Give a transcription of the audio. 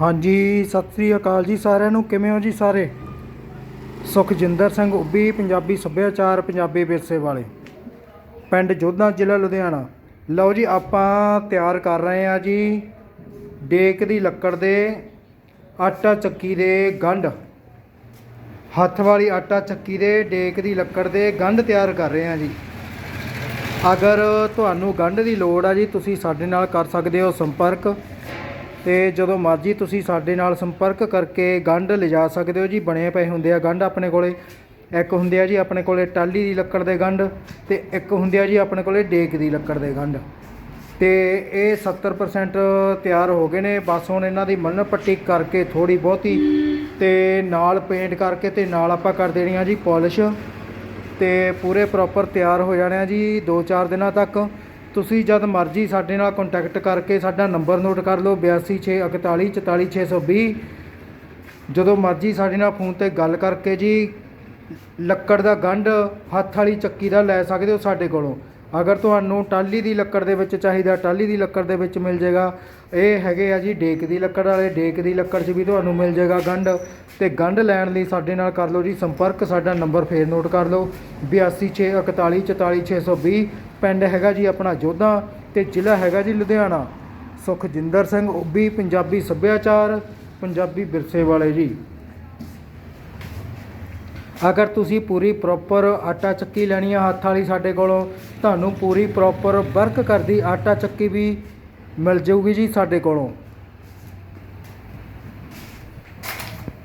ਹਾਂਜੀ, ਸਤਿ ਸ੍ਰੀ ਅਕਾਲ ਜੀ ਸਾਰਿਆਂ ਨੂੰ। ਕਿਵੇਂ ਹੋ ਜੀ ਸਾਰੇ? ਸੁਖਜਿੰਦਰ ਸਿੰਘ ਉੱਬੀ ਪੰਜਾਬੀ ਸੱਭਿਆਚਾਰ, ਪੰਜਾਬੀ ਵਿਰਸੇ ਵਾਲੇ। ਪਿੰਡ ਜੋਧਾ, ਜ਼ਿਲ੍ਹਾ ਲੁਧਿਆਣਾ। ਲਓ ਜੀ, ਆਪਾਂ ਤਿਆਰ ਕਰ ਰਹੇ ਹਾਂ ਜੀ ਡੇਕ ਦੀ ਲੱਕੜ ਦੇ ਆਟਾ ਚੱਕੀ ਦੇ ਗੰਢ। ਹੱਥ ਵਾਲੀ ਆਟਾ ਚੱਕੀ ਦੇ ਡੇਕ ਦੀ ਲੱਕੜ ਦੇ ਗੰਢ ਤਿਆਰ ਕਰ ਰਹੇ ਹਾਂ ਜੀ। ਅਗਰ ਤੁਹਾਨੂੰ ਗੰਢ ਦੀ ਲੋੜ ਆ ਜੀ, ਤੁਸੀਂ ਸਾਡੇ ਨਾਲ ਕਰ ਸਕਦੇ ਹੋ ਸੰਪਰਕ। ਤੇ ਜਦੋਂ ਮਰਜ਼ੀ ਤੁਸੀਂ ਸਾਡੇ ਨਾਲ ਸੰਪਰਕ ਕਰਕੇ ਗੰਢ ਲਿਜਾ ਸਕਦੇ ਹੋ ਜੀ, ਬਣੇ ਪਏ ਹੁੰਦੇ ਆ ਗੰਢ ਆਪਣੇ ਕੋਲੇ। ਇੱਕ ਹੁੰਦੇ ਆ ਜੀ ਆਪਣੇ ਕੋਲੇ ਟਾਲੀ ਦੀ ਲੱਕੜ ਦੇ ਗੰਢ ਤੇ ਇੱਕ ਹੁੰਦੇ ਆ ਜੀ ਆਪਣੇ ਕੋਲੇ ਡੇਕ ਦੀ ਲੱਕੜ ਦੇ ਗੰਢ। ਤੇ ਇਹ 70% ਤਿਆਰ ਹੋ ਗਏ ਨੇ। ਬਸ ਹੁਣ ਇਹਨਾਂ ਦੀ ਮਨ ਪੱਟੀ ਕਰਕੇ ਥੋੜੀ ਬਹੁਤੀ ਤੇ ਨਾਲ ਪੇਂਟ ਕਰਕੇ ਤੇ ਨਾਲ ਆਪਾਂ ਕਰ ਦੇਣੀ ਆ ਜੀ ਪਾਲਿਸ਼। ਤੇ ਪੂਰੇ ਪ੍ਰੋਪਰ ਤਿਆਰ ਹੋ ਜਾਣੇ ਆ ਜੀ 2-4 ਦਿਨਾਂ ਤੱਕ। ਤੁਸੀਂ ਜਦ ਮਰਜ਼ੀ ਸਾਡੇ ਨਾਲ ਕੰਟੈਕਟ ਕਰਕੇ ਸਾਡਾ ਨੰਬਰ ਨੋਟ ਕਰ ਲਓ 8264144620 ਜਦੋਂ ਮਰਜ਼ੀ ਸਾਡੇ ਨਾਲ ਫੋਨ ਤੇ ਗੱਲ ਕਰਕੇ ਜੀ, ਲੱਕੜ ਦਾ ਗੰਢ ਹੱਥ ਵਾਲੀ ਚੱਕੀ ਦਾ ਲੈ ਸਕਦੇ ਹੋ ਸਾਡੇ ਕੋਲੋਂ। ਅਗਰ ਤੁਹਾਨੂੰ ਟਾਲੀ ਦੀ ਲੱਕੜ ਦੇ ਵਿੱਚ ਚਾਹੀਦਾ ਟਾਲੀ ਦੀ ਲੱਕੜ ਦੇ ਵਿੱਚ ਮਿਲ ਜਾਏਗਾ ਇਹ ਹੈਗੇ ਆ ਜੀ ਡੇਕ ਦੀ ਲੱਕੜ ਵਾਲੇ, ਡੇਕ ਦੀ ਲੱਕੜ 'ਚ ਵੀ ਤੁਹਾਨੂੰ ਮਿਲ ਜਾਏਗਾ ਗੰਢ। ਤੇ ਗੰਢ ਲੈਣ ਲਈ ਸਾਡੇ ਨਾਲ ਕਰ ਲਓ ਜੀ ਸੰਪਰਕ, ਸਾਡਾ ਨੰਬਰ ਫੇਰ ਨੋਟ ਕਰ ਲਓ। 8264144620 ਪਿੰਡ ਹੈਗਾ ਜੀ ਆਪਣਾ ਜੋਧਾ ਤੇ ਜ਼ਿਲ੍ਹਾ ਹੈਗਾ ਜੀ ਲੁਧਿਆਣਾ। ਸੁਖਜਿੰਦਰ ਸਿੰਘ ਉੱਬੀ ਪੰਜਾਬੀ ਸੱਭਿਆਚਾਰ, ਪੰਜਾਬੀ ਵਿਰਸੇ ਵਾਲੇ ਜੀ। ਅਗਰ ਤੁਸੀਂ ਪੂਰੀ ਪ੍ਰੋਪਰ ਆਟਾ ਚੱਕੀ ਲੈਣੀ ਆ ਹੱਥ ਵਾਲੀ ਸਾਡੇ ਕੋਲੋਂ, ਤੁਹਾਨੂੰ ਪੂਰੀ ਪ੍ਰੋਪਰ ਵਰਕ ਕਰਦੀ ਆਟਾ ਚੱਕੀ ਵੀ ਮਿਲ ਜਾਊਗੀ ਜੀ ਸਾਡੇ ਕੋਲੋਂ।